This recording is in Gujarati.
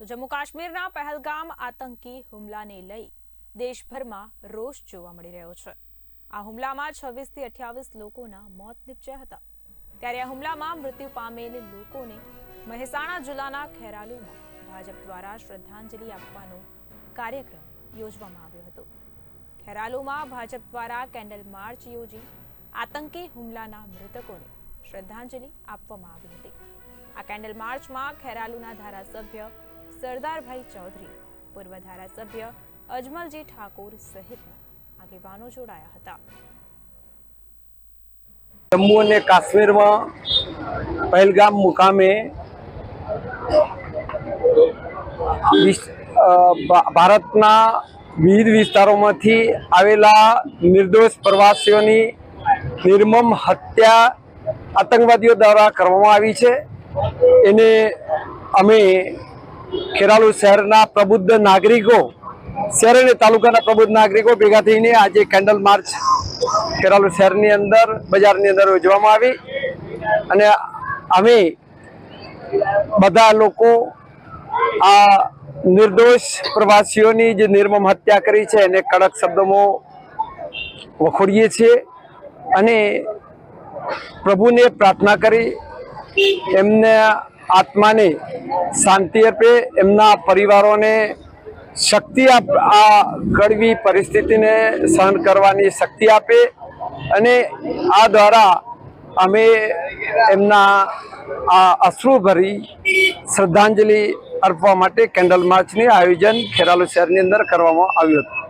જમ્મુ કાશ્મીરના પહેલગામ આતંકી હુમલાને લઈ દેશભરમાં રોષ જોવા મળી રહ્યો છે. આ હુમલામાં છવ્વીસથી અઠ્યાવીસ લોકોના મોત નીપજ્યા હતા. ત્યારે આ હુમલામાં મૃત્યુ પામેલ લોકોને મહેસાણા જિલ્લાના ખેરાલુમાં ભાજપ દ્વારા શ્રદ્ધાંજલિ આપવાનો કાર્યક્રમ યોજવામાં આવ્યો હતો. ખેરાલુમાં ભાજપ દ્વારા કેન્ડલ માર્ચ યોજી આતંકી હુમલાના મૃતકોને શ્રદ્ધાંજલિ આપવામાં આવી હતી. આ કેન્ડલ માર્ચમાં ખેરાલુના ધારાસભ્ય સરદારભાઈ ચૌધરી, પૂર્વ ધારાસભ્ય અજમલજી ઠાકોર સહિતના આગેવાનો જોડાયા હતા. જમ્મુ અને કાશ્મીરમાં પહેલગામ મુકામે ભારતના વિવિધ વિસ્તારોમાંથી આવેલા નિર્દોષ પ્રવાસીઓની નિર્મમ હત્યા આતંકવાદીઓ દ્વારા કરવામાં આવી છે. એને અમે ખેરાલુ શહેરના પ્રબુદ્ધ નાગરિકો, શહેર અને તાલુકાના પ્રબુદ્ધ નાગરિકો ભેગા થઈને આજે કેન્ડલ માર્ચ ખેરાલુ શહેરની અંદર, બજારની અંદર યોજવામાં આવી. અને અમે બધા લોકો આ નિર્દોષ પ્રવાસીઓની જે નિર્મમ હત્યા કરી છે એને કડક શબ્દોમાં વખોડીએ છીએ અને પ્રભુને પ્રાર્થના કરી, એમને આત્માને શાંતિ આપે, એમના પરિવારોને શક્તિ આ કડવી પરિસ્થિતિને સહન કરવાની શક્તિ આપે અને આ દ્વારા અમે એમના આ અશ્રુભરી શ્રદ્ધાંજલિ અર્પવા માટે કેન્ડલ માર્ચની આયોજન ખેરાલુ શહેરની અંદર કરવામાં આવ્યું હતું.